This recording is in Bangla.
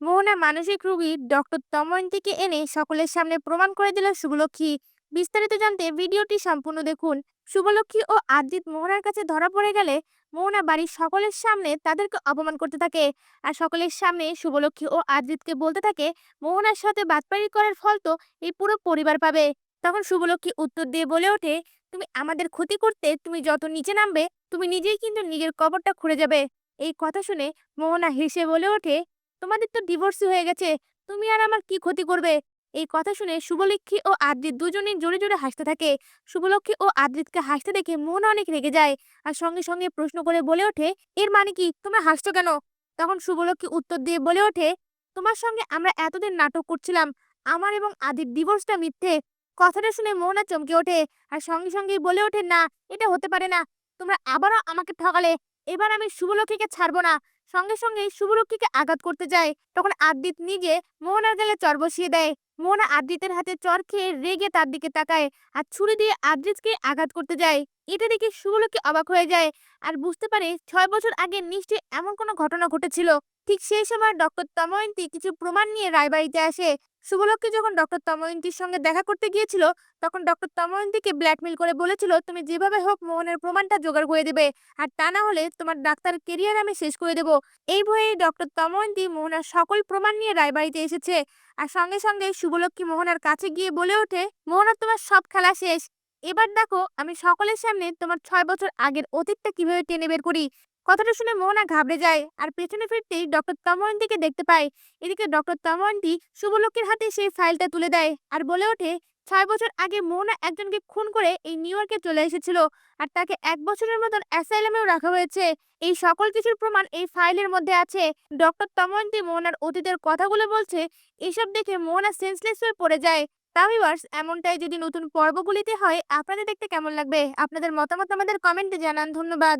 মোহনা মানসিক রোগী ডক্টর দময়ন্তীকে এনে সকলের সামনে প্রমাণ করে দিল শুভলক্ষ্মী। বিস্তারিত জানতে ভিডিওটি সম্পূর্ণ দেখুন। শুভলক্ষ্মী ও আদ্রিত মোহনার কাছে ধরা পড়ে গেলে মোহনা বাড়ির সকলের সামনে তাদেরকে অপমান করতে থাকে। আর সকলের সামনে শুভলক্ষ্মী ও আদ্রিতকে বলতে থাকে, মোহনার সাথে বাতপাড়ি করার ফল তো এই পুরো পরিবার পাবে। তখন শুভলক্ষ্মী উত্তর দিয়ে বলে ওঠে, তুমি আমাদের ক্ষতি করতে তুমি যত নিচে নামবে, তুমি নিজেই কিন্তু নিজের কবরটা খুঁড়ে যাবে। এই কথা শুনে মোহনা হেসে বলে ওঠে তোমাদের তো ডিভোর্সই হয়ে গেছে। তুমি আর আমার কি ক্ষতি করবে? এই কথা শুনে শুভলক্ষ্মী ও আদ্রিত দুজনেই জোরে জোরে হাসতে থাকে। শুভলক্ষ্মী ও আদ্রিতকে হাসতে দেখে মন অনেক রেগে যায় আর সঙ্গে সঙ্গে প্রশ্ন করে বলে ওঠে, এর মানে কি? তোমরা হাসছো কেন? তখন শুভলক্ষ্মী উত্তর দিয়ে বলে ওঠে, তোমার সঙ্গে আমরা এতদিন নাটক করছিলাম। আমার এবং আদির ডিভোর্সটা মিথ্যে। কথাটা শুনে মোহনা চমকে ওঠে আর সঙ্গে সঙ্গে বলে ওঠে, না, এটা হতে পারে না। তোমরা আবারও আমাকে ঠকালে। এবার আমি শুভলক্ষ্মীকে ছাড়বো না। সঙ্গে সঙ্গে শুভলক্ষ্মীকে আঘাত করতে যায়। তখন আদিত নিজে মোহনার গালে চর বসিয়ে দেয়। মোহনা আদ্রিতের হাতে চর খেয়ে রেগে তার দিকে তাকায় আর ছুরি দিয়ে আদ্রিতকে আঘাত করতে যায়। এটা দেখে শুভলক্ষ্মী অবাক হয়ে যায় আর বুঝতে পারে ছয় বছর আগে নিশ্চয়ই এমন কোনো ঘটনা ঘটেছিল। ঠিক সেই সময় ডক্টর তময়ন্তী কিছু প্রমাণ নিয়ে রায়বাড়িতে আসে। শুভলক্ষ্মী যখন ডক্টর তময়ন্তীর সঙ্গে দেখা করতে গিয়েছিল, তখন ডক্টর তময়ন্তীকে ব্ল্যাকমেল করে বলেছিল, তুমি যেভাবে হোক মোহনের প্রমাণটা জোগাড় করে দেবে, আর তা না হলে তোমার ডাক্তার কেরিয়ার আমি শেষ করে দেব। এই ভয়ে ডক্টর তময়ন্তী মোহনার সকল প্রমাণ নিয়ে রায়বাড়িতে এসেছে। আর সঙ্গে সঙ্গে শুভলক্ষ্মী মোহনার কাছে গিয়ে বলে ওঠে, মোহনা, তোমার সব খেলা শেষ। এবার দেখো, আমি সকলের সামনে তোমার ছয় বছর আগের অতীতটা কীভাবে টেনে বের করি? কথাটা শুনে মোহনা ঘাবড়ে যায়। আর পেছনে ফিরতেই ডক্টর তময়ন্তীকে দেখতে পায়। এদিকে ডক্টর তময়ন্তী শুভলক্ষ্মীর হাতে সেই ফাইলটা তুলে দেয় আর বলে ওঠে, ছয় বছর আগে মোহনা একজনকে খুন করে এই নিউ ইয়র্কে চলে এসেছিল আর তাকে এক বছরের মতন অ্যাসাইলামেও রাখা হয়েছে। এই সকল কিছুর প্রমাণ এই ফাইলের মধ্যে আছে। ডক্টর তময়ন্তী মোহনার অতীতের কথাগুলো বলছে, এসব দেখে মোহনা সেন্সলেস হয়ে পড়ে যায়। তা এমনটাই যদি নতুন পর্বগুলিতে হয়, আপনাদের দেখতে কেমন লাগবে? আপনাদের মতামত আমাদের কমেন্টে জানান। ধন্যবাদ।